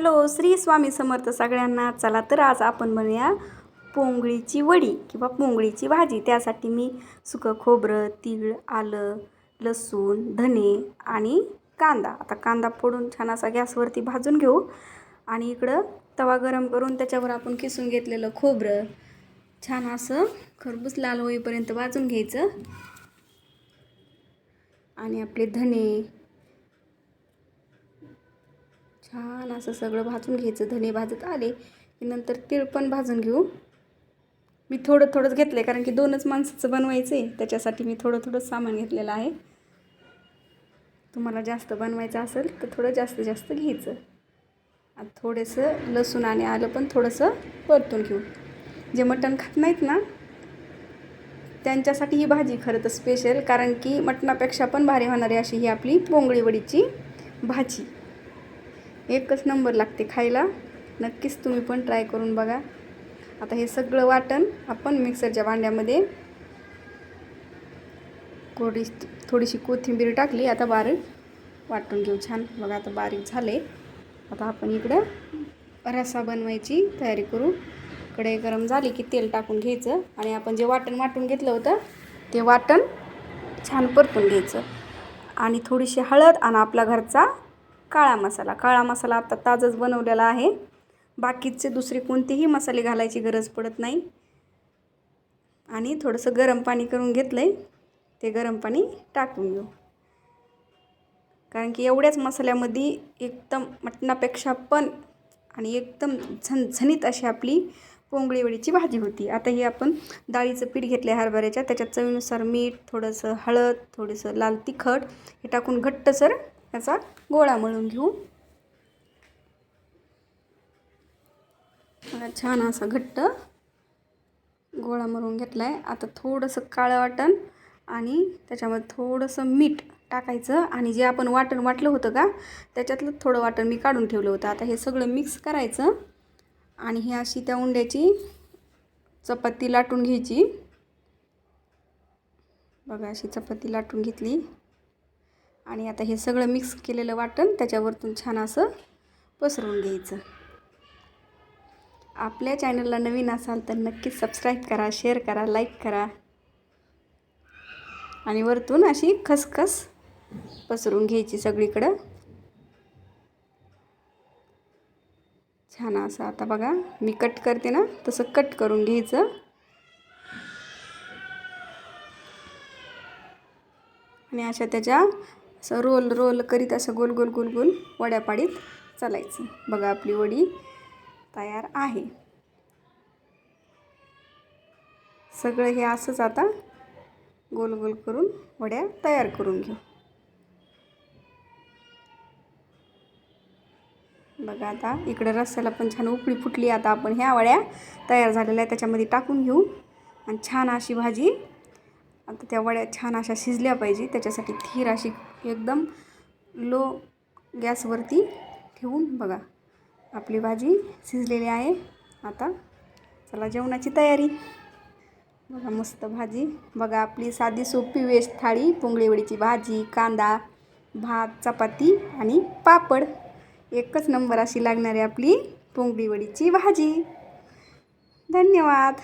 Hello Shri Swami Samarth सगळ्यांना. चला तर आज आपण बनूया पोंगळीची वडी किंवा पोंगळीची भाजी. त्यासाठी मी सुकं खोबरं तीळ आलं लसूण धने आणि कांदा. आता कांदा फोडून छान असा गॅसवरती भाजून घेऊ. आणि इकडं तवा गरम करून त्याच्यावर आपण किसून घेतलेलं खोबरं छान असं खरबूस लाल होईपर्यंत भाजून घ्यायचं. आणि आपले धने छान असं सगळं भाजून घ्यायचं. धने भाजत आले की नंतर तीळ पण भाजून घेऊ. मी थोडं थोडंच घेतलं आहे कारण की दोनच माणसाचं बनवायचं आहे त्याच्यासाठी मी थोडं थोडं सामान घेतलेलं आहे. तुम्हाला जास्त बनवायचं असेल तर थोडं जास्त जास्त घ्यायचं. आता थोडंसं लसूण आणि आलं पण थोडंसं परतून घेऊ. जे मटण खात नाहीत ना त्यांच्यासाठी ही भाजी खरं तर स्पेशल कारण की मटणापेक्षा पण भारी होणारी अशी ही आपली पोंगळी वडीची भाजी. एकच नंबर लागते खायला. नक्कीच तुम्ही पण ट्राय करून बघा. आता हे सगळं वाटण आपण मिक्सरच्या भांड्यामध्ये थोडी थोडीशी कोथिंबीर टाकली. आता बारीक वाटून घेऊ छान. बघा आता बारीक झाले. आता आपण इकडं रसा बनवायची तयारी करू. कढई गरम झाली की तेल टाकून घ्यायचं आणि आपण जे वाटण वाटून घेतलं होतं ते वाटण छान परतून घ्यायचं. आणि थोडीशी हळद आणि आपला घरचा काळा मसाला. काळा मसाला आता ताजंच बनवलेला आहे. बाकीचे दुसरे कोणतेही मसाले घालायची गरज पडत नाही. आणि थोडंसं गरम पाणी करून घेतलं आहे ते गरम पाणी टाकून घेऊ. कारण की एवढ्याच मसाल्यामध्ये एकदम मटणापेक्षा पण आणि एकदम झणझणीत अशी आपली पोंगळी वडीची भाजी होती. आता ही आपण डाळीचं पीठ घेतलं आहे हरभऱ्याच्या. त्याच्यात चवीनुसार मीठ थोडंसं हळद थोडंसं लाल तिखट हे टाकून घट्टसर याचा गोळा मळून घेऊ. छान असा घट्ट गोळा मळून घेतला आहे आता थोडंसं काळं वाटण आणि त्याच्यामध्ये थोडंसं मीठ टाकायचं आणि जे आपण वाटण वाटलं होतं का त्याच्यातलं थोडं वाटण मी काढून ठेवलं होतं. आता हे सगळं मिक्स करायचं आणि ही अशी त्या उंड्याची चपाती लाटून घ्यायची. बघा अशी चपाती लाटून घेतली. आणि आता हे सगळं मिक्स केलेलं वाटण त्याच्यावरतून छान असं पसरून घ्यायचं. आपल्या चॅनलला नवीन असाल तर नक्कीच सबस्क्राईब करा शेअर करा लाईक करा. आणि वरतून अशी खसखस पसरून घ्यायची सगळीकडं. छान असं आता बघा मी कट करते ना तसं कट करून घ्यायचं. आणि अशा त्याच्या असं रोल रोल करीत असं गोल गोल गोल गोल वड्या पाडीत चालायचं. बघा आपली वडी तयार आहे. सगळं हे असंच आता गोल गोल करून वड्या तयार करून घेऊ. बघा आता इकडे रस्त्याला पण छान उकळी फुटली आता आपण. ह्या वड्या तयार झालेल्या आहे त्याच्यामध्ये टाकून घेऊ. आणि छान अशी भाजी आता त्या वड्या छान अशा शिजल्या पाहिजे त्याच्यासाठी थीर अशी एकदम लो गॅसवरती ठेवून बघा. आपली भाजी शिजलेली आहे. आता चला जेवणाची तयारी. बघा मस्त भाजी. बघा आपली साधी सोपी वेस्ट थाळी पुंगळीवडीची भाजी कांदा भात चपाती आणि पापड. एकच नंबर अशी लागणारी आपली पुंगळीवडीची भाजी. धन्यवाद.